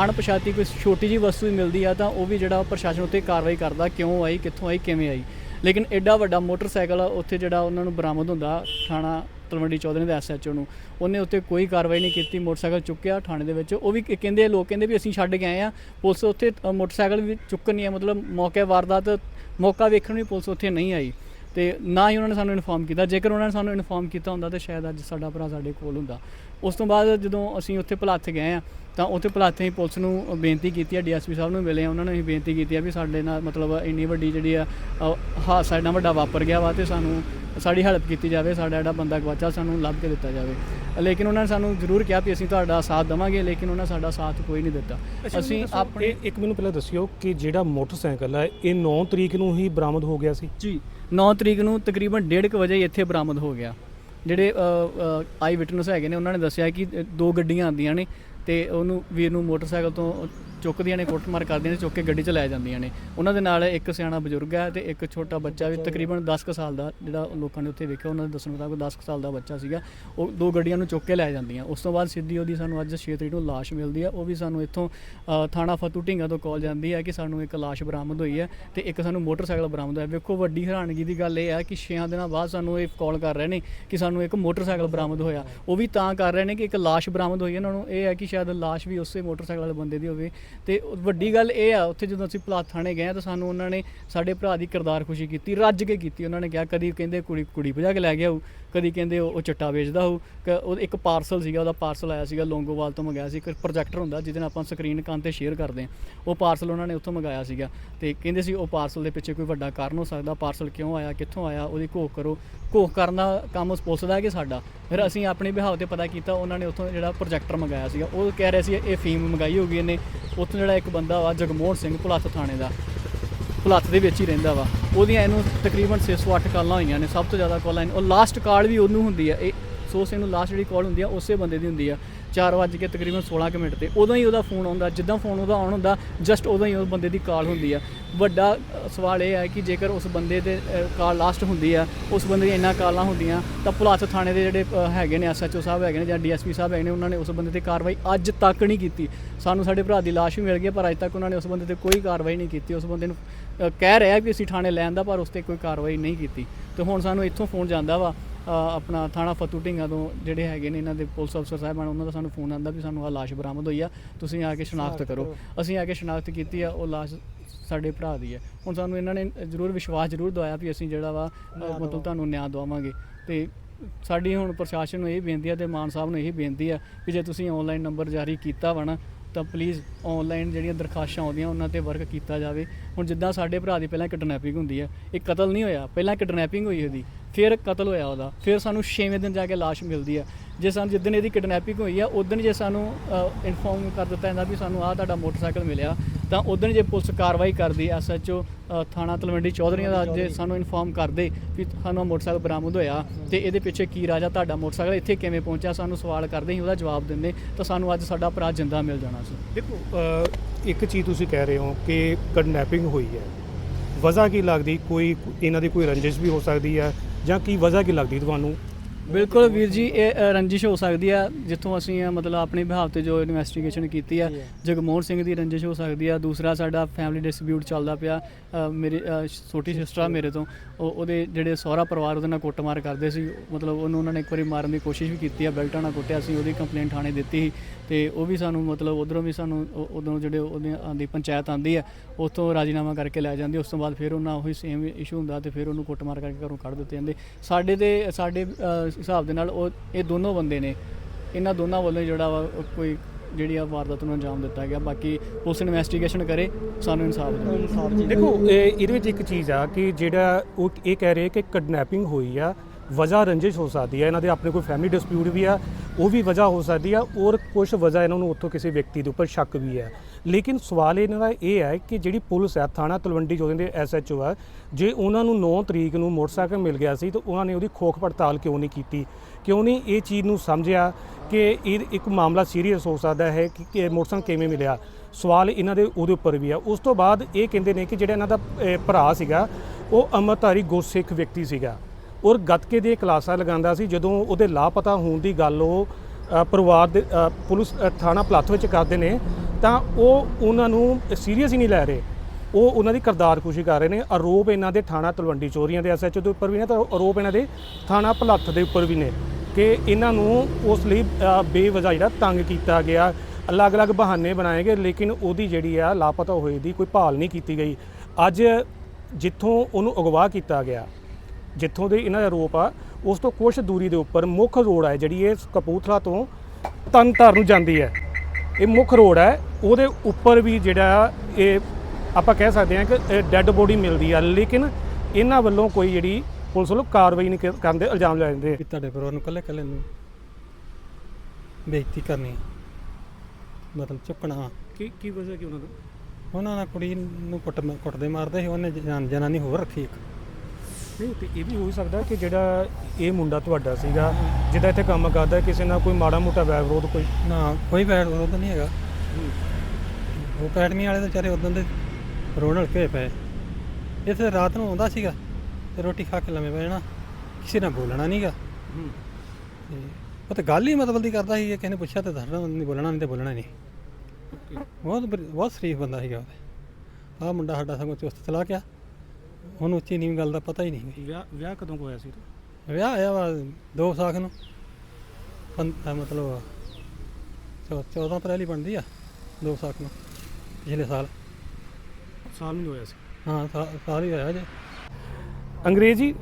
ਅਣਪਛਾਤੀ ਕੋਈ ਛੋਟੀ ਜੀ ਵਸਤੂ ਵੀ ਮਿਲਦੀ ਆ ਤਾਂ ਉਹ ਵੀ ਜਿਹੜਾ ਪ੍ਰਸ਼ਾਸਨ ਉੱਤੇ ਕਾਰਵਾਈ ਕਰਦਾ ਕਿਉਂ ਆਈ ਕਿੱਥੋਂ ਆਈ ਕਿਵੇਂ ਆਈ। ਲੇਕਿਨ ਐਡਾ ਵੱਡਾ ਮੋਟਰਸਾਈਕਲ ਉੱਥੇ ਜਿਹੜਾ ਉਹਨਾਂ ਨੂੰ ਬਰਾਮਦ ਹੁੰਦਾ ਥਾਣਾ ਤਲਵੰਡੀ ਚੌਧਰੀ ਦੇ ਐਸਐਚਓ ਨੂੰ। ਉਹਨੇ ਉੱਤੇ ਕੋਈ ਕਾਰਵਾਈ ਨਹੀਂ ਕੀਤੀ, ਮੋਟਰਸਾਈਕਲ ਚੁੱਕਿਆ ਥਾਣੇ ਦੇ ਵਿੱਚ। ਉਹ ਵੀ ਕਹਿੰਦੇ ਲੋਕ ਕਹਿੰਦੇ ਵੀ ਅਸੀਂ ਛੱਡ ਕੇ ਆਏ ਆ। ਪੁਲਿਸ ਉੱਥੇ ਮੋਟਰਸਾਈਕਲ ਵੀ ਚੁੱਕਣ ਨਹੀਂ ਆ ਮਤਲਬ ਮੌਕੇ ਵਾਰਦਾਤ, ਮੌਕਾ ਵੇਖਣ ਨੂੰ ਵੀ ਪੁਲਿਸ ਉੱਥੇ ਨਹੀਂ ਆਈ। ਤੇ ਨਾ ਹੀ ਉਹਨਾਂ ਨੇ ਸਾਨੂੰ ਇਨਫੋਰਮ ਕੀਤਾ। ਜੇਕਰ ਉਹਨਾਂ ਨੇ ਸਾਨੂੰ ਇਨਫੋਰਮ ਕੀਤਾ ਹੁੰਦਾ, ਤਾਂ ਸ਼ਾਇਦ ਅੱਜ ਸਾਡਾ ਭਰਾ ਸਾਡੇ ਕੋਲ ਹੁੰਦਾ। ਉਸ ਤੋਂ ਬਾਅਦ ਜਦੋਂ ਅਸੀਂ ਉੱਥੇ ਭਲਾਥੇ ਗਏ ਆ ਤਾਂ ਉੱਥੇ ਭਲਾਥੇ ਹੀ ਪੁਲਿਸ ਨੂੰ ਬੇਨਤੀ ਕੀਤੀ ਆ ਡੀਐਸਪੀ ਸਾਹਿਬ ਨੂੰ ਮਿਲੇ ਆ ਉਹਨਾਂ ਨੇ ਅਸੀਂ ਬੇਨਤੀ ਕੀਤੀ ਆ ਵੀ ਸਾਡੇ ਨਾਲ ਮਤਲਬ ਇੰਨੀ ਵੱਡੀ ਜਿਹੜੀ ਆ ਹਾਦਸਾ ਇੰਨਾ ਵੱਡਾ ਵਾਪਰ ਗਿਆ ਵਾ ਤੇ ਸਾਨੂੰ ਸਾਡੀ ਹੈਲਪ ਕੀਤੀ ਜਾਵੇ ਸਾਡਾ ਜਿਹੜਾ ਬੰਦਾ ਗਵਾਚਾ ਸਾਨੂੰ ਲੱਭ ਕੇ ਦਿੱਤਾ ਜਾਵੇ। ਲੇਕਿਨ ਉਹਨਾਂ ਨੇ ਸਾਨੂੰ ਜ਼ਰੂਰ ਕਿਹਾ ਵੀ ਅਸੀਂ ਤੁਹਾਡਾ ਸਾਥ ਦੇਵਾਂਗੇ ਲੇਕਿਨ ਉਹਨਾਂ ਸਾਡਾ ਸਾਥ ਕੋਈ ਨਹੀਂ ਦਿੱਤਾ। ਅਸੀਂ ਆਪਣੇ ਇੱਕ ਮੈਨੂੰ ਪਹਿਲਾਂ ਦੱਸਿਓ ਕਿ ਜਿਹੜਾ ਮੋਟਰਸਾਈਕਲ ਹੈ ਇਹ 9 ਤਰੀਕ ਨੂੰ ਹੀ ਬਰਾਮਦ ਹੋ ਗਿਆ ਸੀ? ਜੀ 9 ਤਰੀਕ ਨੂੰ ਤਕਰੀਬਨ 1:30 ਵਜੇ ਇੱਥੇ ਬਰਾਮਦ ਹੋ ਗਿਆ। ਜਿਹੜੇ ਆਈ ਵਿਟਨੈਸ ਹੈਗੇ ਨੇ, ਉਹਨਾਂ ਨੇ ਦੱਸਿਆ ਕਿ ਦੋ ਗੱਡੀਆਂ ਆਉਂਦੀਆਂ ਨੇ ਤੇ ਉਹਨੂੰ, ਵੀਰ ਨੂੰ ਮੋਟਰਸਾਈਕਲ ਤੋਂ ਚੁੱਕਦੀਆਂ ਨੇ, ਕੁੱਟਮਾਰ ਕਰਦੀਆਂ ਨੇ, ਚੁੱਕ ਕੇ ਗੱਡੀ 'ਚ ਲੈ ਜਾਂਦੀਆਂ ਨੇ। ਉਹਨਾਂ ਦੇ ਨਾਲ ਇੱਕ ਸਿਆਣਾ ਬਜ਼ੁਰਗ ਹੈ ਤੇ ਇੱਕ ਛੋਟਾ ਬੱਚਾ ਵੀ, ਤਕਰੀਬਨ 10 ਕੁ ਸਾਲ ਦਾ ਜਿਹੜਾ ਲੋਕਾਂ ਨੇ ਉੱਥੇ ਵੇਖਿਆ, ਉਹਨਾਂ ਦੇ ਦੱਸਣ ਮੁਤਾਬਕ 10 ਕੁ ਸਾਲ ਦਾ ਬੱਚਾ ਸੀਗਾ। ਉਹ ਦੋ ਗੱਡੀਆਂ ਨੂੰ ਚੁੱਕ ਕੇ ਲੈ ਜਾਂਦੀਆਂ। ਉਸ ਤੋਂ ਬਾਅਦ ਸਿੱਧੀ ਉਹਦੀ ਸਾਨੂੰ ਅੱਜ 6 ਤਰੀਕ ਨੂੰ ਲਾਸ਼ ਮਿਲਦੀ ਹੈ। ਉਹ ਵੀ ਸਾਨੂੰ ਇੱਥੋਂ ਥਾਣਾ ਫਤੂ ਢੀਂਗਾ ਤੋਂ ਕਾਲ ਜਾਂਦੀ ਹੈ ਕਿ ਸਾਨੂੰ ਇੱਕ ਲਾਸ਼ ਬਰਾਮਦ ਹੋਈ ਹੈ ਤੇ ਇੱਕ ਸਾਨੂੰ ਮੋਟਰਸਾਈਕਲ ਬਰਾਮਦ ਹੋਇਆ। ਵੇਖੋ, ਵੱਡੀ ਹੈਰਾਨਗੀ ਦੀ ਗੱਲ ਇਹ ਹੈ ਕਿ 6 ਦਿਨਾਂ ਬਾਅਦ ਸਾਨੂੰ ਇਹ ਕਾਲ ਕਰ ਰਹੇ ਨੇ ਕਿ ਸਾਨੂੰ ਇੱਕ ਮੋਟਰਸਾਈਕਲ ਬਰਾਮਦ ਹੋਇਆ। ਉਹ ਵੀ ਤਾਂ ਕਰ ਰਹੇ ਨੇ ਕਿ ਇੱਕ ਲਾਸ਼ ਬਰਾਮਦ ਹੋਈ ਹੈ। ਉਹਨਾਂ ਨੂੰ ਇਹ ਹੈ ਕਿ ਸ਼ਾਇਦ ਲਾਸ਼ ਵੀ ਉਸੇ ਮੋਟਰਸਾਈਕਲ ਵਾਲੇ ਬੰਦੇ ਦੀ ਹੋਵੇ। ਤੇ ਵੱਡੀ ਗੱਲ ਇਹ ਆ, ਉੱਥੇ ਜਦੋਂ ਅਸੀਂ ਪਲਾਥ ਥਾਣੇ ਗਏ ਤਾਂ ਸਾਨੂੰ ਉਹਨਾਂ ਨੇ ਸਾਡੇ ਭਰਾ ਦੀ ਕਿਰਦਾਰ ਖੁਸ਼ੀ ਕੀਤੀ, ਰੱਜ ਕੇ ਕੀਤੀ। ਉਹਨਾਂ ਨੇ ਕਿਹਾ, ਕਦੀ ਕਹਿੰਦੇ ਕੁੜੀ ਕੁੜੀ ਭਜਾ ਕੇ ਲੈ ਗਿਆ ਹੋਊ, ਕਦੀ ਕਹਿੰਦੇ ਉਹ ਉਹ ਚਿੱਟਾ ਵੇਚਦਾ ਹੋਊ। ਕ- ਉਹ ਇੱਕ ਪਾਰਸਲ ਸੀਗਾ, ਉਹਦਾ ਪਾਰਸਲ ਆਇਆ ਸੀਗਾ ਲੋਂਗੋਵਾਲ ਤੋਂ ਮੰਗਾਇਆ ਸੀ, ਇੱਕ ਪ੍ਰੋਜੈਕਟਰ ਹੁੰਦਾ, ਜਿਹਦੇ ਨਾਲ ਆਪਾਂ ਸਕਰੀਨ ਕੰਨ ਤੇ ਸ਼ੇਅਰ ਕਰਦੇ ਹਾਂ। ਉਹ ਪਾਰਸਲ ਉਹਨਾਂ ਨੇ ਉੱਥੋਂ ਮੰਗਾਇਆ ਸੀਗਾ ਤੇ ਕਹਿੰਦੇ ਸੀ ਉਹ ਪਾਰਸਲ ਦੇ ਪਿੱਛੇ ਕੋਈ ਵੱਡਾ ਕਾਰਨ ਹੋ ਸਕਦਾ, ਪਾਰਸਲ ਕਿਉਂ ਆਇਆ, ਕਿੱਥੋਂ ਆਇਆ, ਉਹਦੀ ਘੋਖ ਕਰੋ। ਘੋਖ ਕਰਨ ਦਾ ਕੰਮ ਉਸ ਪੁਲਿਸ ਦਾ ਹੈ ਕਿ ਸਾਡਾ? ਫਿਰ ਅਸੀਂ ਆਪਣੇ ਵਿਹਾਵ ਤੇ ਪਤਾ ਕੀਤਾ, ਉਹਨਾਂ ਨੇ ਉੱਥੋਂ ਜਿਹੜਾ ਪ੍ਰੋਜੈਕਟਰ ਮੰਗਾਇਆ ਸੀਗਾ, ਉਹ ਕਹਿ ਰਹੇ ਸੀ ਇਹ ਫੀਮ ਮੰਗਾਈ ਹੋਗੀ ਇਹਨੇ, ਉੱਥੋਂ ਜਿਹੜਾ ਇੱਕ ਬੰਦਾ ਵਾ ਜਗਮੋਹਨ ਸਿੰਘ ਭੁਲੱਥ ਥਾਣੇ ਦਾ, ਭੁਲੱਥ ਦੇ ਵਿੱਚ ਹੀ ਰਹਿੰਦਾ ਵਾ, ਉਹਦੀਆਂ ਇਹਨੂੰ ਤਕਰੀਬਨ 608 ਕਾਲਾਂ ਹੋਈਆਂ ਨੇ, ਸਭ ਤੋਂ ਜ਼ਿਆਦਾ ਕਾਲਾਂ ਇਹਨੂੰ- ਉਹ ਲਾਸਟ ਕਾਲ ਵੀ ਉਹਨੂੰ ਹੁੰਦੀ ਆ, ਇਹ ਸੋ ਸਿੰਘ ਨੂੰ ਲਾਸਟ ਜਿਹੜੀ ਕਾਲ ਹੁੰਦੀ ਆ, ਉਸੇ ਬੰਦੇ ਦੀ ਹੁੰਦੀ ਆ। 4 ਵਜੇ ਕੇ ਤਕਰੀਬਨ 16 ਕੁ ਮਿੰਟ ਤੇ। ਉਦੋਂ ਹੀ ਉਹਦਾ ਫੋਨ ਆਉਂਦਾ। ਜਿੱਦਾਂ ਫੋਨ ਉਹਦਾ ਆਨ ਹੁੰਦਾ ਜਸਟ ਉਦੋਂ ਹੀ ਉਸ ਬੰਦੇ ਦੀ ਕਾਲ ਹੁੰਦੀ ਆ। ਵੱਡਾ ਸਵਾਲ ਇਹ ਹੈ ਕਿ ਜੇਕਰ ਉਸ ਬੰਦੇ ਦੇ ਕਾਲ ਲਾਸਟ ਹੁੰਦੀ ਆ, ਉਸ ਬੰਦੇ ਦੀਆਂ ਇੰਨਾ ਕਾਲਾਂ ਹੁੰਦੀਆਂ, ਤਾਂ ਭੁਲੱਥ ਥਾਣੇ ਦੇ ਜਿਹੜੇ ਹੈਗੇ ਨੇ ਐਸਐਚਓ ਸਾਹਿਬ ਹੈਗੇ ਨੇ ਜਾਂ ਡੀਐਸਪੀ ਸਾਹਿਬ ਹੈਗੇ ਨੇ, ਉਹਨਾਂ ਨੇ ਉਸ ਬੰਦੇ ਤੇ ਕਾਰਵਾਈ ਅੱਜ ਤੱਕ ਨਹੀਂ ਕੀਤੀ। ਸਾਨੂੰ ਸਾਡੇ ਭਰਾ ਦੀ ਲਾਸ਼ ਵੀ ਮਿਲ ਗਈ ਪਰ ਅੱਜ ਤੱਕ ਉਹਨਾਂ ਨੇ ਉਸ ਬੰਦੇ ਤੇ ਕੋਈ ਕਾਰਵਾਈ ਨਹੀਂ ਕੀਤੀ। ਉਸ ਬੰਦੇ ਨੂੰ ਕਹਿ ਰਿਹਾ ਕਿ ਅਸੀਂ ਥਾਣੇ ਲੈਣ ਦਾ, ਪਰ ਉਸ ਤੇ ਕੋਈ ਕਾਰਵਾਈ ਨਹੀਂ ਕੀਤੀ। ਤੇ ਹੁਣ ਸਾਨੂੰ ਇੱਥੋਂ ਫੋਨ ਜਾਂਦਾ ਵਾ। ਆਪਣਾ ਥਾਣਾ ਫਤੂ ਢੀਂਗਾ ਤੋਂ ਜਿਹੜੇ ਹੈਗੇ ਨੇ ਇਹਨਾਂ ਦੇ ਪੁਲਿਸ ਅਫਸਰ ਸਾਹਿਬਾਨ ਉਹਨਾਂ ਦਾ ਸਾਨੂੰ ਫੋਨ ਆਂਦਾ ਵੀ ਸਾਨੂੰ ਆ ਲਾਸ਼ ਬਰਾਮਦ ਹੋਈ ਆ ਤੁਸੀਂ ਆ ਕੇ ਸ਼ਨਾਖਤ ਕਰੋ। ਅਸੀਂ ਆ ਕੇ ਸ਼ਨਾਖਤ ਕੀਤੀ ਆ ਉਹ ਲਾਸ਼ ਸਾਡੇ ਭਰਾ ਦੀ ਹੈ ਹੁਣ ਸਾਨੂੰ ਇਹਨਾਂ ਨੇ ਜ਼ਰੂਰ ਵਿਸ਼ਵਾਸ ਜ਼ਰੂਰ ਦਵਾਇਆ ਵੀ ਅਸੀਂ ਜਿਹੜਾ ਵਾ ਮਤਲਬ ਤੁਹਾਨੂੰ ਨਿਆਂ ਦਵਾਵਾਂਗੇ। ਤੇ ਸਾਡੀ ਹੁਣ ਪ੍ਰਸ਼ਾਸਨ ਨੂੰ ਇਹ ਬੇਨਤੀ ਹੈ ਤੇ ਮਾਨ ਸਾਹਿਬ ਨੂੰ ਇਹ ਬੇਨਤੀ ਹੈ ਕਿ ਜੇ ਤੁਸੀਂ ਆਨਲਾਈਨ ਨੰਬਰ ਜਾਰੀ ਕੀਤਾ ਵਾ ਨਾ ਤਾਂ ਪਲੀਜ਼ ਆਨਲਾਈਨ ਜਿਹੜੀਆਂ ਦਰਖਾਸਤਾਂ ਆਉਂਦੀਆਂ, ਉਹਨਾਂ ਤੇ ਵਰਕ ਕੀਤਾ ਜਾਵੇ। ਹੁਣ ਜਿੱਦਾਂ ਸਾਡੇ ਭਰਾ ਦੀ ਪਹਿਲਾਂ ਕਿਡਨੈਪਿੰਗ ਹੁੰਦੀ ਹੈ ਇਹ ਕਤਲ ਨਹੀਂ ਹੋਇਆ। ਪਹਿਲਾਂ ਕਿਡਨੈਪਿੰਗ ਹੋਈ ਉਹਦੀ, ਫਿਰ ਕਤਲ ਹੋਇਆ ਉਹਦਾ। ਫਿਰ ਸਾਨੂੰ 6ਵੇਂ ਦਿਨ ਜਾ ਕੇ ਲਾਸ਼ ਮਿਲਦੀ ਹੈ ਜੇ ਸਾਨੂੰ ਜਿੱਦਣ ਇਹਦੀ ਕਿਡਨੈਪਿੰਗ ਹੋਈ ਆ ਉਦੋਂ ਜੇ ਸਾਨੂੰ ਇਨਫੋਰਮ ਕਰ ਦਿੱਤਾ ਜਾਂਦਾ ਵੀ ਸਾਨੂੰ ਆਹ ਤੁਹਾਡਾ ਮੋਟਰਸਾਈਕਲ ਮਿਲਿਆ ਤਾਂ ਉਦੋਂ ਜੇ ਪੁਲਿਸ ਕਾਰਵਾਈ ਕਰਦੀ ਐਸਐਚਓ ਥਾਣਾ ਤਲਵੰਡੀ ਚੌਧਰੀਆਂ ਦਾ ਜੇ ਸਾਨੂੰ ਇਨਫੋਰਮ ਕਰਦੇ ਵੀ ਸਾਨੂੰ ਆਹ ਮੋਟਰਸਾਈਕਲ ਬਰਾਮਦ ਹੋਇਆ ਤੇ ਇਹਦੇ ਪਿੱਛੇ ਕੀ ਰਾਜਾ ਤੁਹਾਡਾ ਮੋਟਰਸਾਈਕਲ ਇੱਥੇ ਕਿਵੇਂ ਪਹੁੰਚਿਆ? ਸਾਨੂੰ ਸਵਾਲ ਕਰਦੇ ਸੀ ਉਹਦਾ ਜਵਾਬ ਦਿੰਦੇ ਤਾਂ ਸਾਨੂੰ ਅੱਜ ਸਾਡਾ ਭਰਾ ਜਿੰਦਾ ਮਿਲ ਜਾਣਾ ਸੀ। ਦੇਖੋ ਇੱਕ ਚੀਜ਼ ਤੁਸੀਂ ਕਹਿ ਰਹੇ ਹੋ ਕਿ ਕਿਡਨੈਪਿੰਗ ਹੋਈ ਹੈ। ਵਜ੍ਹਾ ਕੀ ਲੱਗਦੀ? ਕੋਈ ਇਹਨਾਂ ਦੀ ਕੋਈ ਰੰਜਿਸ਼ ਵੀ ਹੋ ਸਕਦੀ ਹੈ ਜਾਂ ਕੀ ਵਜ੍ਹਾ ਕੀ ਲੱਗਦੀ? ਤੁਹਾਨੂੰ ਬਿਲਕੁਲ ਵੀਰ ਜੀ ਇਹ ਅ, ਰੰਜਿਸ਼ ਹੋ ਸਕਦੀ ਆ ਜਿੱਥੋਂ ਅਸੀਂ ਅ, ਮਤਲਬ ਆਪਣੇ ਬਿਹਾਵ ਤੇ ਜੋ ਇਨਵੈਸਟੀਗੇਸ਼ਨ ਕੀਤੀ ਆ ਜਗਮੋਹਨ ਸਿੰਘ ਦੀ ਰੰਜਿਸ਼ ਹੋ ਸਕਦੀ ਆ। ਦੂਸਰਾ ਸਾਡਾ ਫੈਮਿਲੀ ਡਿਸਪਿਊਟ ਚੱਲਦਾ ਪਿਆ ਅ, ਮੇਰੀ ਅ, ਛੋਟੀ ਸਿਸਟਰ ਆ ਮੇਰੇ ਤੋਂ। ਉਹ ਉਹਦੇ ਜਿਹੜੇ ਸਹੁਰਾ ਪਰਿਵਾਰ ਉਹਦੇ ਨਾਲ ਕੁੱਟਮਾਰ ਕਰਦੇ ਸੀ। ਮਤਲਬ ਉਹਨੂੰ ਉਹਨਾਂ ਨੇ ਇੱਕ ਵਾਰੀ ਮਾਰਨ ਦੀ ਕੋਸ਼ਿਸ਼ ਵੀ ਕੀਤੀ ਆ ਬੈਲਟਾਂ ਨਾਲ ਕੁੱਟਿਆ ਸੀ ਉਹਦੀ ਕੰਪਲੇਂਟ ਥਾਣੇ ਦਿੱਤੀ ਸੀ। ਤੇ ਉਹ ਵੀ ਸਾਨੂੰ ਮਤਲਬ ਉਧਰੋਂ ਵੀ ਸਾਨੂੰ ਉਦੋਂ ਜਿਹੜੇ ਉਹਦੇ ਆਂਦੀ ਪੰਚਾਇਤ ਆਂਦੀ ਆ ਉੱਥੋਂ ਰਾਜੀਨਾਮਾ ਕਰਕੇ ਲੈ ਜਾਂਦੀ ਉਸ ਤੋਂ ਬਾਅਦ ਫਿਰ ਉਹਨਾਂ ਉਹੀ ਸੇਮ ਇਸ਼ੂ ਹੁੰਦਾ ਤੇ ਫਿਰ ਉਹਨੂੰ ਕੁੱਟਮਾਰ ਕਰਕੇ ਘਰੋਂ ਕੱਢ ਦਿੱਤੇ ਜਾਂਦੇ। ਸਾਡੇ ਤੇ ਸਾਡੇ ਅ, ਹਿਸਾਬ ਦੇ ਨਾਲ ਉਹ ਇਹ ਦੋਨੋਂ ਬੰਦੇ ਨੇ। ਇਹਨਾਂ ਦੋਨਾਂ ਵੱਲੋਂ ਹੀ ਜਿਹੜਾ ਵਾ ਉਹ ਕੋਈ ਜਿਹੜੀ ਆ ਵਾਰਦਾਤ ਨੂੰ ਅੰਜਾਮ ਦਿੱਤਾ ਗਿਆ। ਬਾਕੀ ਪੁਲਿਸ ਇਨਵੈਸਟੀਗੇਸ਼ਨ ਕਰੇ ਸਾਨੂੰ ਇਨਸਾਫ ਜੀ ਦੇਖੋ ਇਹ- ਇਹਦੇ ਵਿੱਚ ਇੱਕ ਚੀਜ਼ ਆ ਕਿ ਜਿਹੜਾ ਉਹ ਇਹ ਕਹਿ ਰਹੇ ਕਿ ਕਿਡਨੈਪਿੰਗ ਹੋਈ ਆ ਵਜ੍ਹਾ ਰੰਜਿਸ਼ ਹੋ ਸਕਦੀ ਹੈ। ਇਹਨਾਂ ਦੇ ਆਪਣੇ ਕੋਈ ਫੈਮਿਲੀ ਡਿਸਪਿਊਟ ਵੀ ਆ ਉਹ ਵੀ ਵਜ੍ਹਾ ਹੋ ਸਕਦੀ ਆ ਔਰ ਕੁਝ ਵਜ੍ਹਾ ਇਹਨਾਂ ਨੂੰ ਉੱਥੋਂ ਕਿਸੇ ਵਿਅਕਤੀ ਦੇ ਉੱਪਰ ਸ਼ੱਕ ਵੀ ਹੈ। ਲੇਕਿਨ ਸਵਾਲ ਇਹਨਾਂ ਦਾ ਇਹ ਹੈ ਕਿ ਜਿਹੜੀ ਪੁਲਿਸ ਹੈ, ਥਾਣਾ ਤਲਵੰਡੀ ਚੌਧਰੀ ਦੇ ਐਸਐਚਓ ਆ ਜੇ ਉਹਨਾਂ ਨੂੰ 9 ਤਰੀਕ ਨੂੰ ਮੋਟਰਸਾਈਕਲ ਮਿਲ ਗਿਆ ਸੀ ਤਾਂ ਉਹਨਾਂ ਨੇ ਉਹਦੀ ਖੋਖ ਪੜਤਾਲ ਕਿਉਂ ਨਹੀਂ ਕੀਤੀ? ਕਿਉਂ ਨਹੀਂ ਇਹ ਚੀਜ਼ ਨੂੰ ਸਮਝਿਆ ਕਿ ਇਹ ਇੱਕ ਮਾਮਲਾ ਸੀਰੀਅਸ ਹੋ ਸਕਦਾ ਹੈ ਕਿ ਕਿ ਮੋਟਰਸਾਈਕਲ ਕਿਵੇਂ ਮਿਲਿਆ? ਸਵਾਲ ਇਹਨਾਂ ਦੇ ਉਹਦੇ ਉੱਪਰ ਵੀ ਆ ਉਸ ਤੋਂ ਬਾਅਦ ਇਹ ਕਹਿੰਦੇ ਨੇ ਕਿ ਜਿਹੜਾ ਇਹਨਾਂ ਦਾ ਭਰਾ ਸੀਗਾ, ਉਹ ਅੰਮ੍ਰਿਤਧਾਰੀ ਗੁਰਸਿੱਖ ਵਿਅਕਤੀ ਸੀਗਾ। ਔਰ ਗੱਤਕੇ ਦੀਆਂ ਕਲਾਸਾਂ ਲਗਾਉਂਦਾ ਸੀ ਜਦੋਂ ਉਹਦੇ ਲਾਪਤਾ ਹੋਣ ਦੀ ਗੱਲ ਉਹ ਪਰਿਵਾਰ ਦੇ ਪੁਲਿਸ ਥਾਣਾ ਪਲਾਥ ਵਿੱਚ ਕਰਦੇ ਨੇ ਤਾਂ ਉਹ ਉਹਨਾਂ ਨੂੰ ਸੀਰੀਅਸ ਹੀ ਨਹੀਂ ਲੈ ਰਹੇ। ਉਹ ਉਹਨਾਂ ਦੀ ਕਰਦਾਰ ਖੁਸ਼ੀ ਕਰ ਰਹੇ ਨੇ। ਆਰੋਪ ਇਹਨਾਂ ਦੇ ਥਾਣਾ ਤਲਵੰਡੀ ਚੋਰੀਆਂ ਦੇ ਐਸਐਚਓ ਦੇ ਉੱਪਰ ਵੀ ਨੇ ਤਾਂ ਆਰੋਪ ਇਹਨਾਂ ਦੇ ਥਾਣਾ ਪਲੱਥ ਦੇ ਉੱਪਰ ਵੀ ਨੇ ਕਿ ਇਹਨਾਂ ਨੂੰ ਉਸ ਲਈ ਅ, ਬੇਵਜ੍ਹਾ ਜਿਹੜਾ ਤੰਗ ਕੀਤਾ ਗਿਆ। ਅਲੱਗ-ਅਲੱਗ ਬਹਾਨੇ ਬਣਾਏ ਗਏ ਲੇਕਿਨ ਉਹਦੀ ਜਿਹੜੀ ਆ ਲਾਪਤਾ ਹੋਏ ਦੀ ਕੋਈ ਭਾਲ ਨਹੀਂ ਕੀਤੀ ਗਈ। ਅੱਜ ਜਿੱਥੋਂ ਉਹਨੂੰ ਅਗਵਾ ਕੀਤਾ ਗਿਆ ਜਿੱਥੋਂ ਦੇ ਇਹਨਾਂ ਦਾ ਆਰੋਪ ਆ ਉਸ ਤੋਂ ਕੁਛ ਦੂਰੀ ਦੇ ਉੱਪਰ ਮੁੱਖ ਰੋਡ ਹੈ ਜਿਹੜੀ ਇਹ ਕਪੂਰਥਲਾ ਤੋਂ ਤਨਤਾਰਨ ਨੂੰ ਜਾਂਦੀ ਹੈ। ਇਹ ਮੁੱਖ ਰੋਡ ਹੈ ਉਹਦੇ ਉੱਪਰ ਵੀ ਜਿਹੜਾ ਇਹ ਆਪਾਂ ਕਹਿ ਸਕਦੇ ਹਾਂ ਕਿ ਡੈੱਡ ਬੋਡੀ ਮਿਲਦੀ ਆ ਲੇਕਿਨ ਇਹਨਾਂ ਵੱਲੋਂ ਕੋਈ ਜਿਹੜੀ ਪੁਲਿਸ ਵੱਲੋਂ ਕਾਰਵਾਈ ਨਹੀਂ ਕਰਨ ਦੇ ਇਲਜ਼ਾਮ ਲਾਏ ਜਾਂਦੇ ਕਿ ਤੁਹਾਡੇ ਪਰਿਵਾਰ ਨੂੰ ਕੱਲੇ ਕੱਲੇ ਨੂੰ ਬੇਇੱਜ਼ਤੀ ਕਰਨੀ ਮਤਲਬ ਚੁੱਕਣਾ ਕੀ ਕੀ ਵਜ੍ਹਾ ਕਿ ਉਹਨਾਂ ਦਾ? ਉਹਨਾਂ ਨਾਲ ਕੁੜੀ ਨੂੰ ਕੁੱਟ ਕੁੱਟਦੇ ਮਾਰਦੇ ਸੀ ਉਹਨੇ ਜਨਾਨੀ ਹੋਰ ਰੱਖੀ ਇੱਕ। ਨਹੀਂ ਤੇ ਇਹ ਵੀ ਹੋ ਸਕਦਾ ਕਿ ਜਿਹੜਾ ਇਹ ਮੁੰਡਾ ਤੁਹਾਡਾ ਸੀਗਾ ਜਿਹਦਾ ਇੱਥੇ ਕੰਮ ਕਰਦਾ ਕਿਸੇ ਨਾਲ ਕੋਈ ਮਾੜਾ ਮੋਟਾ ਵੈਰ ਵਿਰੋਧ ਕੋਈ? ਨਾ ਕੋਈ ਬੈਠ ਵਿਰੋਧ ਨਹੀਂ ਹੈਗਾ। ਉਹ ਅਕੈਡਮੀ ਵਾਲੇ ਤਾਂ ਵਿਚਾਰੇ ਉਦੋਂ ਦੇ ਰੋਣ ਹਲਕੇ ਹੋਏ ਪਏ। ਇੱਥੇ ਰਾਤ ਨੂੰ ਆਉਂਦਾ ਸੀਗਾ ਤੇ ਰੋਟੀ ਖਾ ਕੇ ਲੰਮੇ ਪੈ ਜਾਣਾ। ਕਿਸੇ ਨਾਲ ਬੋਲਣਾ ਨਹੀਂਗਾ ਉਹ ਤਾਂ ਗੱਲ ਹੀ ਮਤਲਬ ਦੀ ਕਰਦਾ ਸੀ ਜੇ ਕਿਸੇ ਨੇ ਪੁੱਛਿਆ ਤਾਂ ਦੱਸਣਾ ਨਹੀਂ ਬੋਲਣਾ ਨਹੀਂ ਤੇ ਬੋਲਣਾ ਨਹੀਂ ਬਹੁਤ ਬਹੁਤ ਸ਼ਰੀਫ ਬੰਦਾ ਸੀਗਾ ਉਹ ਆਹ ਮੁੰਡਾ ਸਾਡਾ ਸਗੋਂ ਚੁਸਤ ਚਲਾ ਗਿਆ। ਉਹਨੂੰ ਉੱਚੀ ਨੀਵੀਂ ਗੱਲ ਦਾ ਪਤਾ ਹੀ ਨਹੀਂ ਵਿਆਹ ਵਿਆਹ ਕਦੋਂ ਕੁ ਹੋਇਆ ਸੀ? ਵਿਆਹ ਆਇਆ ਵਾ ਦੋ ਸਾਖ ਨੂੰ। ਪੰ- ਅਹ ਮਤਲਬ ਚੌ- 14 ਅਪ੍ਰੈਲ ਹੀ ਬਣਦੀ ਆ ਦੋ ਸਾਖ ਨੂੰ ਪਿਛਲੇ ਸਾਲ। ਸਾਲ ਨਹੀਂ ਹੋਇਆ ਸੀ। ਹਾਂ ਸਾ- ਸਾਲ ਹੀ ਹੋਇਆ ਜੇ। ਅੰਗਰੇਜ਼ੀ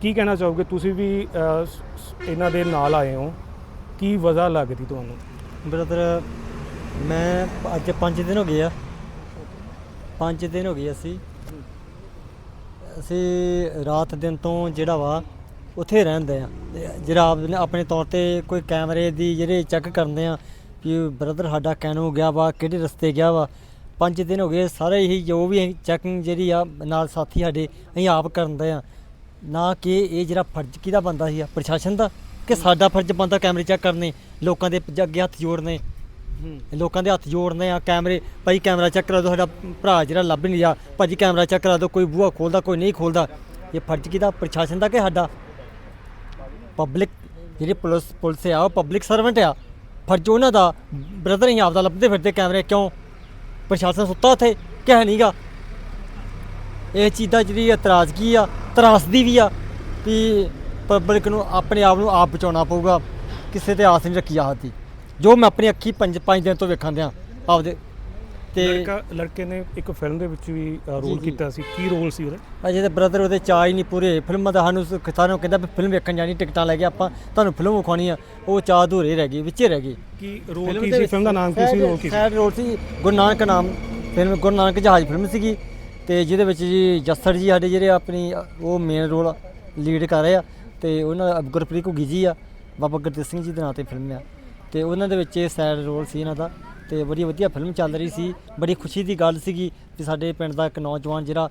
ਕੀ ਕਹਿਣਾ ਚਾਹੋਗੇ? ਤੁਸੀਂ ਵੀ ਅਹ, ਸ- ਸ- ਇਹਨਾਂ ਦੇ ਨਾਲ ਆਏ ਹੋ। ਕੀ ਵਜ੍ਹਾ ਲੱਗਦੀ ਤੁਹਾਨੂੰ? ਬ੍ਰਦਰ ਮੈਂ ਅੱਜ 5 ਦਿਨ ਹੋ ਗਏ ਆ। 5 ਦਿਨ ਹੋ ਗਏ ਅਸੀਂ। ਅਸੀਂ ਰਾਤ ਦਿਨ ਤੋਂ ਜਿਹੜਾ ਵਾ, ਉੱਥੇ ਰਹਿੰਦੇ ਆ ਤੇ ਜਿਹੜਾ ਆਪ- ਆਪਣੇ ਤੌਰ ਤੇ ਕੋਈ ਕੈਮਰੇ ਦੀ ਜਿਹੜੇ ਚੈੱਕ ਕਰਦੇ ਆ ਕਿ ਬ੍ਰਦਰ ਸਾਡਾ ਕੈਨੋ ਗਿਆ ਵਾ, ਕਿਹੜੇ ਰਸਤੇ ਗਿਆ ਵਾ। ਪੰਜ ਦਿਨ ਹੋ ਗਏ, ਸਾਰੇ ਹੀ ਜੋ ਵੀ ਚੈਕਿੰਗ ਜਿਹੜੀ ਆ, ਨਾਲ ਸਾਥੀ ਸਾਡੇ, ਅਸੀਂ ਆਪ ਕਰਦੇ ਆ ਨਾ ਕਿ ਇਹ ਜਿਹੜਾ ਫਰਜ਼ ਕਿਹਦਾ ਬੰਦਾ ਸੀ ਪ੍ਰਸ਼ਾਸਨ ਦਾ? ਕਿ ਸਾਡਾ ਫਰਜ਼ ਬੰਦਾ ਕੈਮਰੇ ਚੈੱਕ ਕਰਨੇ ਲੋਕਾਂ ਦੇ ਅੱਗੇ ਹੱਥ ਜੋੜਨੇ। ਲੋਕਾਂ ਦੇ ਹੱਥ ਜੋੜਨੇ ਆ, ਕੈਮਰੇ, ਭਾਈ ਕੈਮਰਾ ਚੈੱਕ ਕਰਾ ਦਿਓ ਸਾਡਾ ਭਰਾ ਜਿਹੜਾ ਲੱਭ ਨਹੀਂ ਰਿਹਾ। ਭਾਜੀ ਕੈਮਰਾ ਚੈੱਕ ਕਰਾ ਦਿਓ ਕੋਈ ਬੂਹਾ ਖੋਲਦਾ, ਕੋਈ ਨਹੀਂ ਖੋਲਦਾ। ਇਹ ਫਰਜ਼ ਕਿਹਦਾ? ਪ੍ਰਸ਼ਾਸਨ ਦਾ ਕਿ ਸਾਡਾ? ਪਬਲਿਕ ਜਿਹੜੀ ਪੁਲਿਸ ਪੁਲਿਸ ਆ, ਉਹ ਪਬਲਿਕ ਸਰਵੈਂਟ ਆ। ਫਰਜ਼ ਉਹਨਾਂ ਦਾ ਬ੍ਰਦਰ ਹੀ ਆਪਦਾ ਲੱਭਦੇ ਫਿਰਦੇ ਕੈਮਰੇ ਕਿਉਂ? ਪ੍ਰਸ਼ਾਸਨ ਸੁੱਤਾ ਉੱਥੇ, ਕਹਿ ਹੈ ਨਹੀਂਗਾ। ਇਹ ਚੀਜ਼ ਦਾ ਜਿਹੜੀ ਇਤਰਾਜ਼ਗੀ ਆ, ਤਰਾਸਦੀ ਵੀ ਆ ਵੀ ਪਬਲਿਕ ਨੂੰ ਆਪਣੇ ਆਪ ਨੂੰ ਆਪ ਬਚਾਉਣਾ ਪਊਗਾ। ਕਿਸੇ ਤੇ ਆਸ ਨਹੀਂ ਰੱਖੀ ਆਹ ਦੀ। ਜੋ ਮੈਂ ਆਪਣੀ ਅੱਖੀ ਪੰਜ ਪੰਜ ਦਿਨ ਤੋਂ ਵੇਖਣ ਦਿਆਂ ਆਪਦੇ। ਤੇ ਲੜਕਾ ਲੜਕੇ ਨੇ ਇੱਕ ਫਿਲਮ ਦੇ ਵਿੱਚ ਵੀ ਰੋਲ। ਕੀਤਾ ਸੀ। ਕੀ ਰੋਲ ਸੀ ਉਹਦਾ? ਅਜੇ ਤੇ ਬ੍ਰਦਰ ਉਹਦੇ ਚਾਹ ਹੀ ਨਹੀਂ ਪੂਰੇ। ਫਿਲਮਾਂ ਦਾ ਸਾਨੂੰ ਸ- ਸਾਨੂੰ ਕਹਿੰਦਾ ਵੀ ਫਿਲਮ ਵੇਖਣ ਜਾਣੀ ਟਿਕਟਾਂ ਲੈ ਕੇ ਆਪਾਂ ਤੁਹਾਨੂੰ ਫਿਲਮ ਵਿਖਾਉਣੀ ਆ ਉਹ ਚਾਹ ਅਧੂਰੇ ਰਹਿ ਗਈ ਵਿੱਚੇ ਰਹਿ ਗਈ ਕੀ ਰੋਲ ਕੀ ਸੀ? ਫਿਲਮ ਦਾ ਨਾਮ ਕੀ ਸੀ? ਰੋਲ ਕੀ ਸੀ? ਰੋਲ ਸੀ ਗੁਰੂ ਨਾਨਕ ਨਾਮ। ਫਿਲਮ ਗੁਰੂ ਨਾਨਕ ਜਹਾਜ਼ ਫਿਲਮ ਸੀਗੀ। ਤੇ ਜਿਹਦੇ ਵਿੱਚ ਜੀ ਜੱਸੜ ਜੀ ਸਾਡੇ ਜਿਹੜੇ ਆਪਣੀ ਉਹ ਮੇਨ ਰੋਲ ਲੀਡ ਕਰ ਰਹੇ ਆ। ਤੇ ਉਹਨਾਂ ਗੁਰਪ੍ਰੀਤ ਘੁੱਗੀ ਜੀ ਆ ਬਾਬਾ ਗੁਰਦੇਵ ਸਿੰਘ ਜੀ ਦੇ ਨਾਂ ਤੇ ਫਿਲਮ ਆ। ਤੇ ਉਹਨਾਂ ਦੇ ਵਿੱਚ ਇਹ ਸੈਡ ਰੋਲ ਸੀ ਇਹਨਾਂ ਦਾ ਤੇ ਬੜੀ ਵਧੀਆ ਫਿਲਮ ਚੱਲ ਰਹੀ ਸੀ। ਬੜੀ ਖੁਸ਼ੀ ਦੀ ਗੱਲ ਸੀਗੀ ਕਿ ਸਾਡੇ ਪਿੰਡ ਦਾ ਇੱਕ ਨੌਜਵਾਨ ਜਿਹੜਾ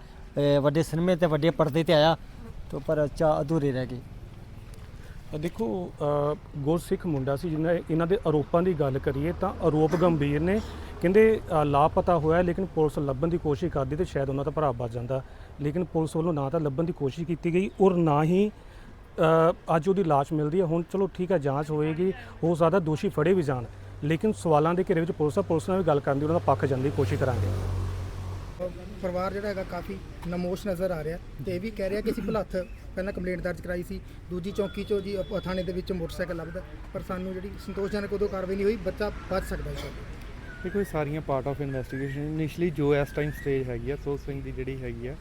ਵੱਡੇ ਸਿਨੇਮੇ ਤੇ ਵੱਡੇ ਪਰਦੇ ਤੇ ਆਇਆ ਤੇ ਪਰ ਚਾਹ ਅਧੂਰੇ ਰਹਿ ਗਈ ਦੇਖੋ ਗੁਰਸਿੱਖ ਮੁੰਡਾ ਸੀ ਜਿਹਨਾਂ ਇਹਨਾਂ ਦੇ ਆਰੋਪਾਂ ਦੀ ਗੱਲ ਕਰੀਏ ਤਾਂ ਆਰੋਪ ਗੰਭੀਰ ਨੇ। ਕਹਿੰਦੇ ਲਾਪਤਾ ਹੋਇਆ ਲੇਕਿਨ ਪੁਲਿਸ ਲੱਭਣ ਦੀ ਕੋਸ਼ਿਸ਼ ਕਰਦੀ ਤੇ ਸ਼ਾਇਦ ਉਹਨਾਂ ਦਾ ਭਰਾ ਬਚ ਜਾਂਦਾ। ਲੇਕਿਨ ਪੁਲਿਸ ਵੱਲੋਂ ਨਾ ਤਾਂ ਲੱਭਣ ਦੀ ਕੋਸ਼ਿਸ਼ ਕੀਤੀ ਗਈ ਔਰ ਨਾ ਹੀ ਅ, ਅੱਜ ਉਹਦੀ ਲਾਸ਼ ਮਿਲਦੀ ਹੈ। ਹੁਣ ਚਲੋ ਠੀਕ ਹੈ ਜਾਂਚ ਹੋਏਗੀ। ਹੋ ਸਕਦਾ ਦੋਸ਼ੀ ਫੜੇ ਵੀ ਜਾਣ। ਲੇਕਿਨ ਸਵਾਲਾਂ ਦੇ ਘੇਰੇ ਵਿੱਚ ਪੁਲਿਸ ਆ ਪੁਲਿਸ ਨਾਲ ਵੀ ਗੱਲ ਕਰਨ ਦੀ ਉਹਨਾਂ ਦਾ ਪੱਖ ਜਾਣ ਦੀ ਕੋਸ਼ਿਸ਼ ਕਰਾਂਗੇ। ਪਰਿਵਾਰ ਜਿਹੜਾ ਹੈਗਾ ਕਾਫੀ ਨਮੋਸ਼ ਨਜ਼ਰ ਆ ਰਿਹਾ। ਤੇ ਇਹ ਵੀ ਕਹਿ ਰਿਹਾ ਕਿ ਅਸੀਂ ਭਲੱਥ ਪਹਿਲਾਂ ਕੰਪਲੇਂਟ ਦਰਜ ਕਰਾਈ ਸੀ। ਦੂਜੀ ਚੌਂਕੀ ਚੋਂ ਜੀ ਅਪ- ਥਾਣੇ ਦੇ ਵਿੱਚ ਮੋਟਰਸਾਈਕਲ ਲੱਭਦਾ। ਪਰ ਸਾਨੂੰ ਜਿਹੜੀ ਸੰਤੋਸ਼ਜਨਕ ਉਦੋਂ ਕਾਰਵਾਈ ਨਹੀਂ ਹੋਈ ਬੱਚਾ ਬਚ ਸਕਦਾ ਸੀ। ਦੇਖੋ ਇਹ ਸਾਰੀਆਂ ਪਾਰਟ ਆਫ ਇਨਵੈਸਟੀਗੇਸ਼ਨ ਇਨੀਸ਼ੀਅਲੀ ਜੋ ਇਸ ਟਾਈਮ ਸਟੇਜ ਹੈਗੀ ਆ ਸੋਚ ਸਿੰਘ ਦੀ ਜਿਹੜੀ ਹੈਗੀ ਆ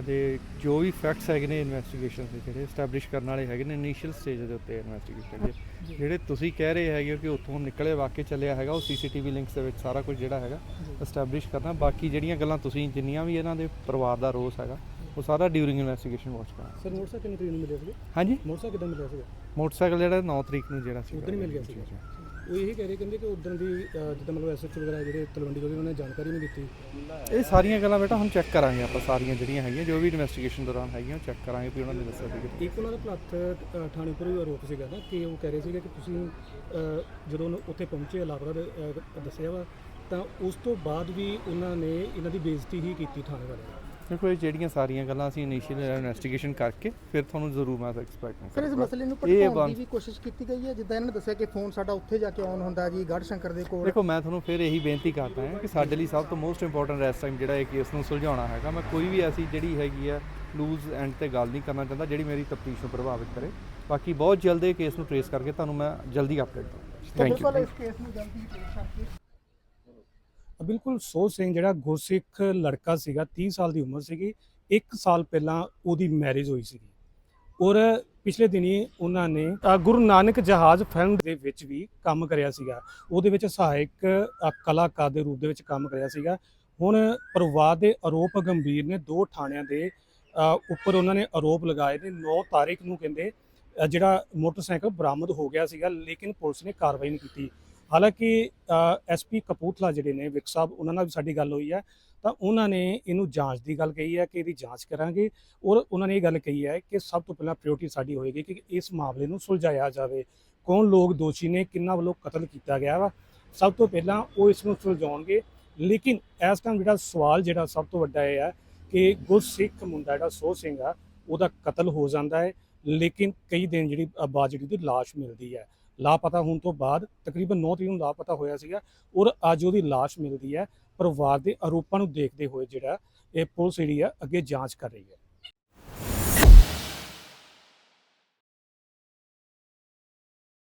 ਅਤੇ ਜੋ ਵੀ ਫੈਕਟਸ ਹੈਗੇ ਨੇ ਇਨਵੈਸਟੀਗੇਸ਼ਨ ਦੇ ਜਿਹੜੇ ਐਸਟੈਬਲਿਸ਼ ਕਰਨ ਵਾਲੇ ਹੈਗੇ ਨੇ ਇਨੀਸ਼ੀਅਲ ਸਟੇਜ ਦੇ ਉੱਤੇ ਇਨਵੈਸਟੀਗੇਸ਼ਨ ਦੇ ਜਿਹੜੇ ਤੁਸੀਂ ਕਹਿ ਰਹੇ ਹੈਗੇ ਕਿ ਉੱਥੋਂ ਨਿਕਲੇ ਵਾਕੇ ਚੱਲਿਆ ਹੈਗਾ ਉਹ ਸੀਸੀਟੀਵੀ ਲਿੰਕਸ ਦੇ ਵਿੱਚ ਸਾਰਾ ਕੁਝ ਜਿਹੜਾ ਹੈਗਾ ਐਸਟੈਬਲਿਸ਼ ਕਰਨਾ। ਬਾਕੀ ਜਿਹੜੀਆਂ ਗੱਲਾਂ ਤੁਸੀਂ ਜਿੰਨੀਆਂ ਵੀ ਇਹਨਾਂ ਦੇ ਪਰਿਵਾਰ ਦਾ ਰੋਸ ਹੈਗਾ ਉਹ ਸਾਰਾ ਡਿਊਰਿੰਗ ਇਨਵੈਸਟੀਗੇਸ਼ਨ ਵਾਚ ਕਰਨਾ। ਸਰ ਮੋਟਰਸਾਈਕਲ ਕਿੰਨੇ ਤਰੀਕ ਨੂੰ ਮਿਲਿਆ ਸੀ ਹਾਂਜੀ। ਮੋਟਰਸਾਈਕਲ ਕਿਦਾਂ ਮਿਲਿਆ ਸੀ ਮੋਟਰਸਾਈਕਲ ਜਿਹੜਾ 9 ਤਰੀਕ ਨੂੰ ਜਿਹੜਾ ਸੀ ਉਦੋਂ ਹੀ ਮਿਲ ਗਿਆ ਸੀਗਾ? ਉਹ ਇਹ ਕਹਿ ਰਹੇ ਕਹਿੰਦੇ ਕਿ ਉਦੋਂ ਦੀ ਜਿੱਦਾਂ ਮਤਲਬ ਐਸਐਚ ਵਗੈਰਾ ਜਿਹੜੇ ਤਲਵੰਡੀ ਕੋਲ ਉਹਨਾਂ ਨੇ ਜਾਣਕਾਰੀ ਨਹੀਂ ਦਿੱਤੀ। ਇਹ ਸਾਰੀਆਂ ਗੱਲਾਂ ਬੇਟਾ ਹੁਣ ਚੈੱਕ ਕਰਾਂਗੇ ਆਪਾਂ ਸਾਰੀਆਂ ਜਿਹੜੀਆਂ ਹੈਗੀਆਂ ਜੋ ਵੀ ਇਨਵੈਸਟੀਗੇਸ਼ਨ ਦੌਰਾਨ ਹੈਗੀਆਂ ਚੈੱਕ ਕਰਾਂਗੇ ਵੀ ਉਹਨਾਂ ਨੇ ਦੱਸਿਆ ਸੀ ਇੱਕ ਉਹਨਾਂ ਦਾ ਭਲੱਥ ਅ, ਥਾਣੇ ਉੱਪਰ ਵੀ ਆਰੋਪ ਸੀਗਾ ਨਾ ਕਿ ਉਹ ਕਹਿ ਰਹੇ ਸੀਗੇ ਕਿ ਤੁਸੀਂ ਅ, ਜਦੋਂ ਉਹਨੂੰ ਉੱਥੇ ਪਹੁੰਚੇ ਅ, ਦੱਸਿਆ ਵਾ ਤਾਂ ਉਸ ਤੋਂ ਬਾਅਦ ਵੀ ਉਹਨਾਂ ਨੇ ਇਹਨਾਂ ਦੀ ਬੇਇੱਜ਼ਤੀ ਹੀ ਕੀਤੀ ਥਾਣੇ ਵਾਲਿਆਂ ਨੇ ਦੇਖੋ ਇਹ ਜਿਹੜੀਆਂ ਸਾਰੀਆਂ ਗੱਲਾਂ ਅਸੀਂ ਇਨੀਸ਼ੀਅਲ ਇਨਵੈਸਟੀਗੇਸ਼ਨ ਕਰਕੇ ਫਿਰ ਤੁਹਾਨੂੰ ਜ਼ਰੂਰ ਮੈਂ ਐਕਸਪੈਕਟ ਸਰ ਇਸ ਮਸਲੇ ਨੂੰ ਭੜਕਾਉਣ ਦੀ ਵੀ ਕੋਸ਼ਿਸ਼ ਕੀਤੀ ਗਈ ਹੈ? ਜਿੱਦਾਂ ਇਹਨਾਂ ਨੇ ਦੱਸਿਆ ਕਿ ਫੋਨ ਸਾਡਾ ਉੱਥੇ ਜਾ ਕੇ ਆਨ ਹੁੰਦਾ ਜੀ ਗੜ ਸ਼ੰਕਰ ਦੇ ਕੋਲ। ਦੇਖੋ ਮੈਂ ਤੁਹਾਨੂੰ ਫਿਰ ਇਹੀ ਬੇਨਤੀ ਕਰਦਾ ਹਾਂ ਕਿ ਸਾਡੇ ਲਈ ਸਭ ਤੋਂ ਮੋਸਟ ਇੰਪੋਰਟੈਂਟ ਇਸ ਟਾਈਮ ਜਿਹੜਾ ਇਹ ਕੇਸ ਨੂੰ ਸੁਲਝਾਉਣਾ ਹੈਗਾ ਮੈਂ ਕੋਈ ਵੀ ਐਸੀ ਜਿਹੜੀ ਹੈਗੀ ਆ ਲੂਜ਼ ਐਂਡ ਤੇ ਗੱਲ ਨਹੀਂ ਕਰਨਾ ਚਾਹੁੰਦਾ ਜਿਹੜੀ ਮੇਰੀ ਤਫਤੀਸ਼ ਨੂੰ ਪ੍ਰਭਾਵਿਤ ਕਰੇ। ਬਾਕੀ ਬਹੁਤ ਜਲਦ ਇਹ ਕੇਸ ਨੂੰ ਟ੍ਰੇਸ ਕਰਕੇ ਤੁਹਾਨੂੰ ਮੈਂ ਜਲਦੀ ਅਪਡੇਟ ਦਵਾਂਗਾ ਥੈਂਕ ਯੂ ਇਸ ਕੇਸ ਨੂੰ ਜਲਦੀ ਪੇਸ਼ ਕਰਕੇ ਬਿਲਕੁਲ ਸੋ ਸਿੰਘ ਜਿਹੜਾ ਗੁਰਸਿੱਖ ਲੜਕਾ ਸੀਗਾ 30 ਸਾਲ ਦੀ ਉਮਰ ਸੀਗੀ 1 ਸਾਲ ਪਹਿਲਾਂ ਉਹਦੀ ਮੈਰਿਜ ਹੋਈ ਸੀਗੀ। ਔਰ ਪਿਛਲੇ ਦਿਨੀ ਉਹਨਾਂ ਨੇ ਗੁਰੂ ਨਾਨਕ ਜਹਾਜ਼ ਫਿਲਮ ਦੇ ਵਿੱਚ ਵੀ ਕੰਮ ਕਰਿਆ ਸੀਗਾ। ਉਹਦੇ ਵਿੱਚ ਸਹਾਇਕ ਕਲਾਕਾਰ ਦੇ ਰੂਪ ਦੇ ਵਿੱਚ ਕੰਮ ਕਰਿਆ ਸੀਗਾ। ਹੁਣ ਪਰਿਵਾਰ ਦੇ ਆਰੋਪ ਗੰਭੀਰ ਨੇ ਦੋ ਥਾਣਿਆਂ ਦੇ ਉੱਪਰ ਉਹਨਾਂ ਨੇ ਆਰੋਪ ਲਗਾਏ ਨੇ। 9 ਤਾਰੀਖ ਨੂੰ ਕਹਿੰਦੇ ਜਿਹੜਾ ਮੋਟਰਸਾਈਕਲ ਬਰਾਮਦ ਹੋ ਗਿਆ ਸੀਗਾ, ਲੇਕਿਨ ਪੁਲਿਸ ਨੇ ਕਾਰਵਾਈ ਨਹੀਂ ਕੀਤੀ। ਹਾਲਾਂਕਿ ਐਸਪੀ ਕਪੂਰਥਲਾ ਜਿਹੜੇ ਨੇ ਵਿਕ ਸਾਹਿਬ ਉਹਨਾਂ ਨਾਲ ਵੀ ਸਾਡੀ ਗੱਲ ਹੋਈ ਹੈ। ਤਾਂ ਉਹਨਾਂ ਨੇ ਇਹਨੂੰ ਜਾਂਚ ਦੀ ਗੱਲ ਕਹੀ ਹੈ ਕਿ ਇਹਦੀ ਜਾਂਚ ਕਰਾਂਗੇ ਔਰ ਉਹਨਾਂ ਨੇ ਇਹ ਗੱਲ ਕਹੀ ਹੈ ਕਿ ਸਭ ਤੋਂ ਪਹਿਲਾਂ ਪ੍ਰਾਇੋਰਟੀ ਸਾਡੀ ਹੋਏਗੀ ਕਿ ਇਸ ਮਾਮਲੇ ਨੂੰ ਸੁਲਝਾਇਆ ਜਾਵੇ। ਕੌਣ ਲੋਕ ਦੋਸ਼ੀ ਨੇ ਕਿੰਨਾ ਵੱਲੋਂ ਕਤਲ ਕੀਤਾ ਗਿਆ ਵਾ ਸਭ ਤੋਂ ਪਹਿਲਾਂ ਉਹ ਇਸ ਨੂੰ ਸੁਲਝਾਉਣਗੇ। ਲੇਕਿਨ ਇਸ ਟਾਈਮ ਜਿਹੜਾ ਸਵਾਲ ਜਿਹੜਾ ਸਭ ਤੋਂ ਵੱਡਾ ਇਹ ਹੈ ਕਿ ਗੁਰਸਿੱਖ ਮੁੰਡਾ ਜਿਹੜਾ ਸੋਹ ਸਿੰਘ ਆ ਉਹਦਾ ਕਤਲ ਹੋ ਜਾਂਦਾ ਹੈ ਲੇਕਿਨ ਕਈ ਦਿਨ ਜਿਹੜੀ ਅ, ਬਾਅਦ ਜਿਹੜੀ ਉਹਦੀ ਲਾਸ਼ ਮਿਲਦੀ ਹੈ। ਲਾਪਤਾ ਹੋਣ ਤੋਂ ਬਾਅਦ ਤਕਰੀਬਨ 9 ਤਰੀਕ ਨੂੰ ਲਾਪਤਾ ਹੋਇਆ ਸੀਗਾ ਔਰ ਅੱਜ ਉਹਦੀ ਲਾਸ਼ ਮਿਲਦੀ ਹੈ। ਪਰਿਵਾਰ ਦੇ ਆਰੋਪਾਂ ਨੂੰ ਦੇਖਦੇ ਹੋਏ ਜਿਹੜਾ ਇਹ ਪੁਲਿਸ ਜਿਹੜੀ ਆ ਅੱਗੇ ਜਾਂਚ ਕਰ ਰਹੀ ਹੈ।